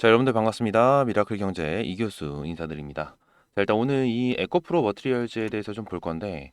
자, 여러분들 반갑습니다. 미라클 경제 이 교수 인사드립니다. 자, 일단 오늘 이 에코프로 머티리얼즈에 대해서 좀 볼 건데,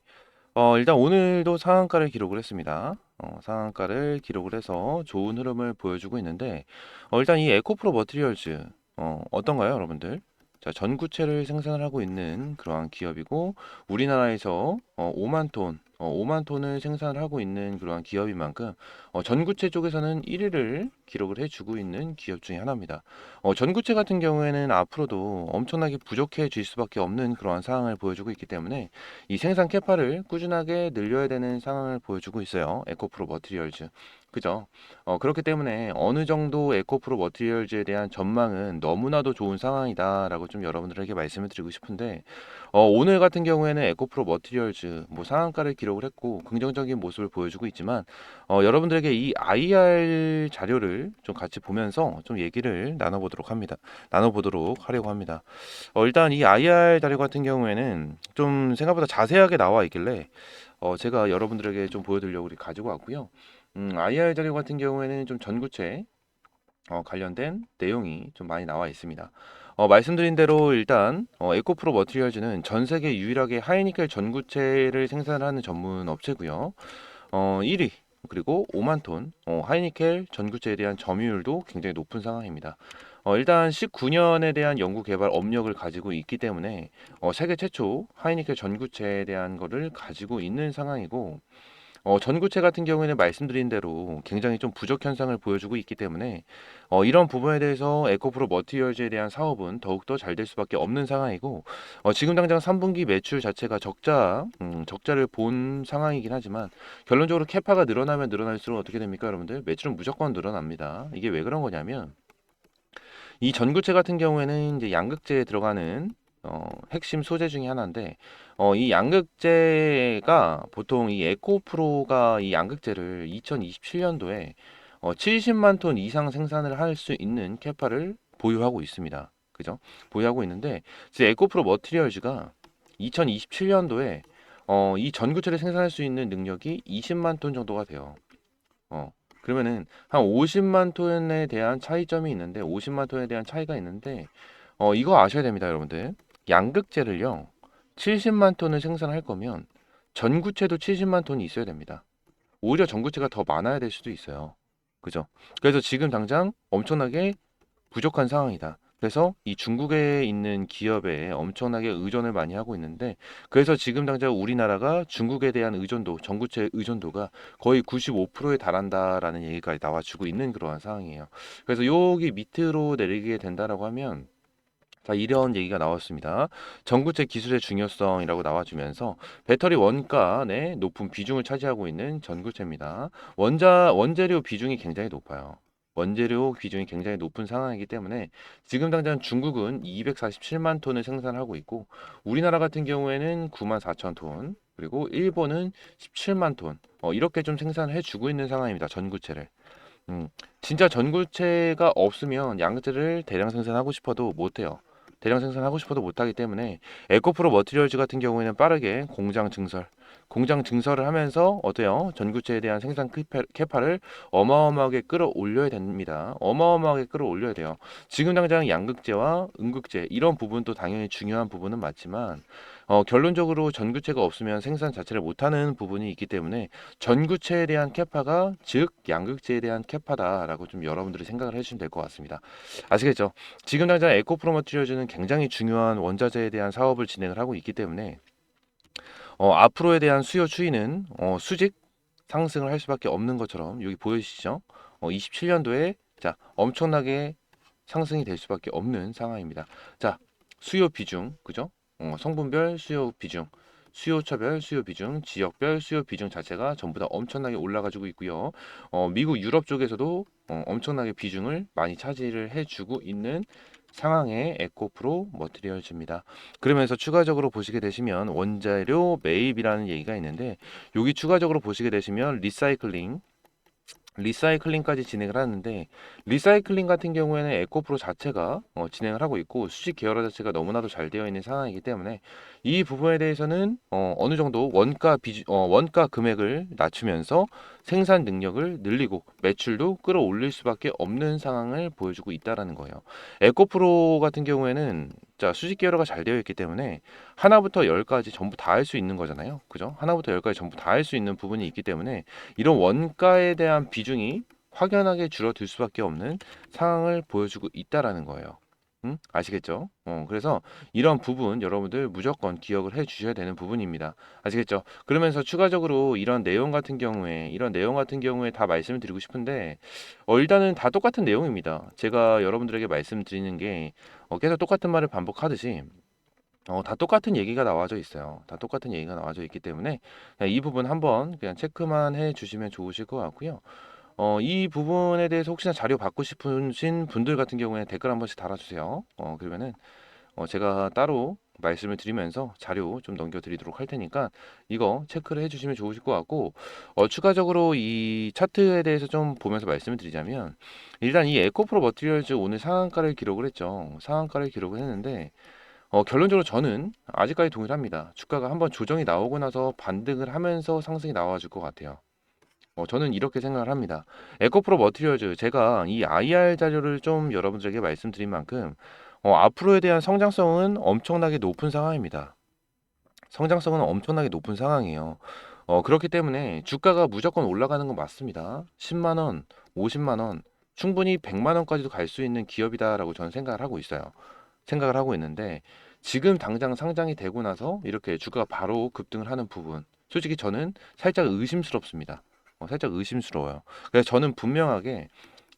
어, 일단 오늘도 상한가를 기록을 했습니다. 어, 상한가를 기록을 해서 좋은 흐름을 보여주고 있는데, 어, 일단 이 에코프로 머티리얼즈, 어, 어떤가요, 여러분들? 자, 전구체를 생산을 하고 있는 그러한 기업이고, 우리나라에서 어, 5만 톤, 어, 5만 톤을 생산을 하고 있는 그러한 기업인 만큼, 어, 전구체 쪽에서는 1위를 기록을 해주고 있는 기업 중에 하나입니다. 어, 전구체 같은 경우에는 앞으로도 엄청나게 부족해질 수밖에 없는 그러한 상황을 보여주고 있기 때문에 이 생산 캐파를 꾸준하게 늘려야 되는 상황을 보여주고 있어요. 에코프로 머티리얼즈. 그죠? 어, 그렇기 때문에 어느 정도 에코프로 머티리얼즈에 대한 전망은 너무나도 좋은 상황이다라고 좀 여러분들에게 말씀을 드리고 싶은데 어, 오늘 같은 경우에는 에코프로 머티리얼즈 뭐 상한가를 기록을 했고 긍정적인 모습을 보여주고 있지만 어, 여러분들에게 이 IR 자료를 좀 같이 보면서 좀 얘기를 나눠보도록 합니다. 나눠보도록 하려고 합니다. 어, 일단 이 IR 자료 같은 경우에는 좀 생각보다 자세하게 나와 있길래 어, 제가 여러분들에게 좀 보여드리려고 가지고 왔고요. 음, IR 자료 같은 경우에는 좀 전구체 어, 관련된 내용이 좀 많이 나와 있습니다. 어, 말씀드린 대로 일단 어, 에코프로 머티리얼즈는 전 세계 유일하게 하이니켈 전구체를 생산하는 전문 업체고요. 어, 1위 그리고 5만 톤 어, 하이니켈 전구체에 대한 점유율도 굉장히 높은 상황입니다. 어, 일단 19년에 대한 연구 개발 업력을 가지고 있기 때문에 어, 세계 최초 하이니켈 전구체에 대한 거를 가지고 있는 상황이고 어, 전구체 같은 경우에는 말씀드린 대로 굉장히 좀 부족 현상을 보여주고 있기 때문에 어, 이런 부분에 대해서 에코프로 머티리얼즈에 대한 사업은 더욱더 잘 될 수밖에 없는 상황이고 어, 지금 당장 3분기 매출 자체가 적자 음, 적자를 본 상황이긴 하지만 결론적으로 캐파가 늘어나면 늘어날수록 어떻게 됩니까 여러분들? 매출은 무조건 늘어납니다. 이게 왜 그런 거냐면 이 전구체 같은 경우에는 이제 양극재에 들어가는 어, 핵심 소재 중에 하나인데 어, 이 양극재가 보통 이 에코프로가 이 양극재를 2027년도에 어, 70만 톤 이상 생산을 할 수 있는 캐파를 보유하고 있습니다. 그죠? 보유하고 있는데 이제 에코프로 머티리얼즈가 2027년도에 어, 이 전구체를 생산할 수 있는 능력이 20만 톤 정도가 돼요. 어, 그러면은 한 50만 톤에 대한 차이점이 있는데 50만 톤에 대한 차이가 있는데 어, 이거 아셔야 됩니다, 여러분들. 양극재를요. 70만 톤을 생산할 거면 전구체도 70만 톤이 있어야 됩니다. 오히려 전구체가 더 많아야 될 수도 있어요. 그죠? 그래서 지금 당장 엄청나게 부족한 상황이다. 그래서 이 중국에 있는 기업에 엄청나게 의존을 많이 하고 있는데 그래서 지금 당장 우리나라가 중국에 대한 의존도, 전구체 의존도가 거의 95%에 달한다라는 얘기가 나와주고 있는 그러한 상황이에요. 그래서 여기 밑으로 내리게 된다라고 하면 자, 이런 얘기가 나왔습니다. 전구체 기술의 중요성이라고 나와주면서 배터리 원가의 높은 비중을 차지하고 있는 전구체입니다. 원자, 원재료 비중이 굉장히 높아요. 원재료 비중이 굉장히 높은 상황이기 때문에 지금 당장 중국은 247만 톤을 생산하고 있고 우리나라 같은 경우에는 9만 4천 톤 그리고 일본은 17만 톤 어, 이렇게 좀 생산해 주고 있는 상황입니다. 전구체를. 음, 진짜 전구체가 없으면 양재를 대량 생산하고 싶어도 못해요. 대량 생산하고 싶어도 못하기 때문에 에코프로 머티리얼즈 같은 경우에는 빠르게 공장 증설, 공장 증설을 하면서 어때요? 전구체에 대한 생산 캐파- 캐파를 어마어마하게 끌어올려야 됩니다. 어마어마하게 끌어올려야 돼요. 지금 당장 양극재와 음극재 이런 부분도 당연히 중요한 부분은 맞지만 어, 결론적으로 전구체가 없으면 생산 자체를 못하는 부분이 있기 때문에 전구체에 대한 캐파가 즉 양극재에 대한 캐파다라고 좀 여러분들이 생각을 해주시면 될 것 같습니다. 아시겠죠? 지금 당장 에코프로 머티리얼즈는 굉장히 중요한 원자재에 대한 사업을 진행을 하고 있기 때문에 어, 앞으로에 대한 수요 추이는 어, 수직 상승을 할 수밖에 없는 것처럼 여기 보여지시죠? 어, 27년도에 자 엄청나게 상승이 될 수밖에 없는 상황입니다. 자 수요 비중 그죠? 어, 성분별 수요 비중, 수요처별 수요 비중, 지역별 수요 비중 자체가 전부 다 엄청나게 올라가지고 있고요. 어, 미국 유럽 쪽에서도 어, 엄청나게 비중을 많이 차지를 해주고 있는 상황의 에코프로 머티리얼즈입니다. 그러면서 추가적으로 보시게 되시면 원자료 매입이라는 얘기가 있는데 여기 추가적으로 보시게 되시면 리사이클링 리사이클링까지 진행을 하는데 리사이클링 같은 경우에는 에코프로 자체가 어, 진행을 하고 있고 수직 계열화 자체가 너무나도 잘 되어 있는 상황이기 때문에 이 부분에 대해서는 어, 어느 정도 원가 비주, 어, 원가 금액을 낮추면서 생산 능력을 늘리고 매출도 끌어올릴 수밖에 없는 상황을 보여주고 있다라는 거예요. 에코프로 같은 경우에는 자 수직 계열화가 잘 되어 있기 때문에 하나부터 열까지 전부 다 할 수 있는 거잖아요. 그죠? 하나부터 열까지 전부 다 할 수 있는 부분이 있기 때문에 이런 원가에 대한 비중이 확연하게 줄어들 수밖에 없는 상황을 보여주고 있다라는 거예요. 응? 아시겠죠? 어, 그래서 이런 부분 여러분들 무조건 기억을 해 주셔야 되는 부분입니다. 아시겠죠? 그러면서 추가적으로 이런 내용 같은 경우에 이런 내용 같은 경우에 다 말씀을 드리고 싶은데 어, 일단은 다 똑같은 내용입니다. 제가 여러분들에게 말씀드리는 게 어, 계속 똑같은 말을 반복하듯이 어, 다 똑같은 얘기가 나와져 있어요. 다 똑같은 얘기가 나와져 있기 때문에 이 부분 한번 그냥 체크만 해 주시면 좋으실 것 같고요. 어, 이 부분에 대해서 혹시나 자료 받고 싶으신 분들 같은 경우에 댓글 한 번씩 달아주세요. 어, 그러면은 어, 제가 따로 말씀을 드리면서 자료 좀 넘겨드리도록 할 테니까 이거 체크를 해주시면 좋으실 것 같고 어, 추가적으로 이 차트에 대해서 좀 보면서 말씀을 드리자면 일단 이 에코프로 머티리얼즈 오늘 상한가를 기록을 했죠. 상한가를 기록을 했는데 어, 결론적으로 저는 아직까지 동일합니다. 주가가 한번 조정이 나오고 나서 반등을 하면서 상승이 나와줄 것 같아요. 어, 저는 이렇게 생각을 합니다. 에코프로 머티리얼즈 제가 이 IR 자료를 좀 여러분들에게 말씀드린 만큼 어, 앞으로에 대한 성장성은 엄청나게 높은 상황입니다. 성장성은 엄청나게 높은 상황이에요. 어, 그렇기 때문에 주가가 무조건 올라가는 건 맞습니다. 10만 원, 50만 원, 충분히 100만 원까지도 갈 수 있는 기업이다라고 저는 생각을 하고 있어요. 생각을 하고 있는데 지금 당장 상장이 되고 나서 이렇게 주가가 바로 급등을 하는 부분 솔직히 저는 살짝 의심스럽습니다. 어, 살짝 의심스러워요. 그래서 저는 분명하게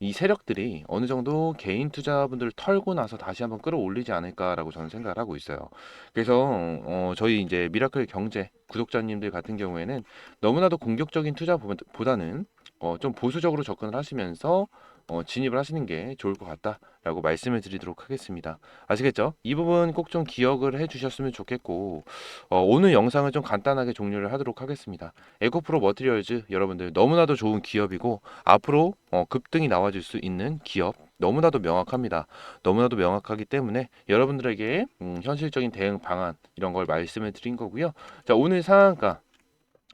이 세력들이 어느 정도 개인 투자분들을 털고 나서 다시 한번 끌어올리지 않을까라고 저는 생각을 하고 있어요. 그래서 어, 저희 이제 미라클 경제 구독자님들 같은 경우에는 너무나도 공격적인 투자보다는 어, 좀 보수적으로 접근을 하시면서 어, 진입을 하시는 게 좋을 것 같다라고 말씀을 드리도록 하겠습니다. 아시겠죠? 이 부분 꼭 좀 기억을 해 주셨으면 좋겠고 어, 오늘 영상을 좀 간단하게 종료를 하도록 하겠습니다. 에코프로 머티리얼즈 여러분들 너무나도 좋은 기업이고 앞으로 어, 급등이 나와줄 수 있는 기업 너무나도 명확합니다. 너무나도 명확하기 때문에 여러분들에게 음, 현실적인 대응 방안 이런 걸 말씀을 드린 거고요. 자 오늘 상한가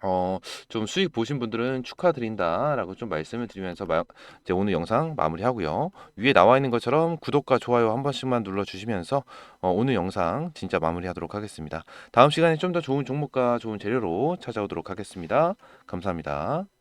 어, 좀 수익 보신 분들은 축하드린다라고 좀 말씀을 드리면서 마, 이제 오늘 영상 마무리하고요. 위에 나와 있는 것처럼 구독과 좋아요 한 번씩만 눌러 주시면서 어, 오늘 영상 진짜 마무리하도록 하겠습니다. 다음 시간에 좀 더 좋은 종목과 좋은 재료로 찾아오도록 하겠습니다. 감사합니다.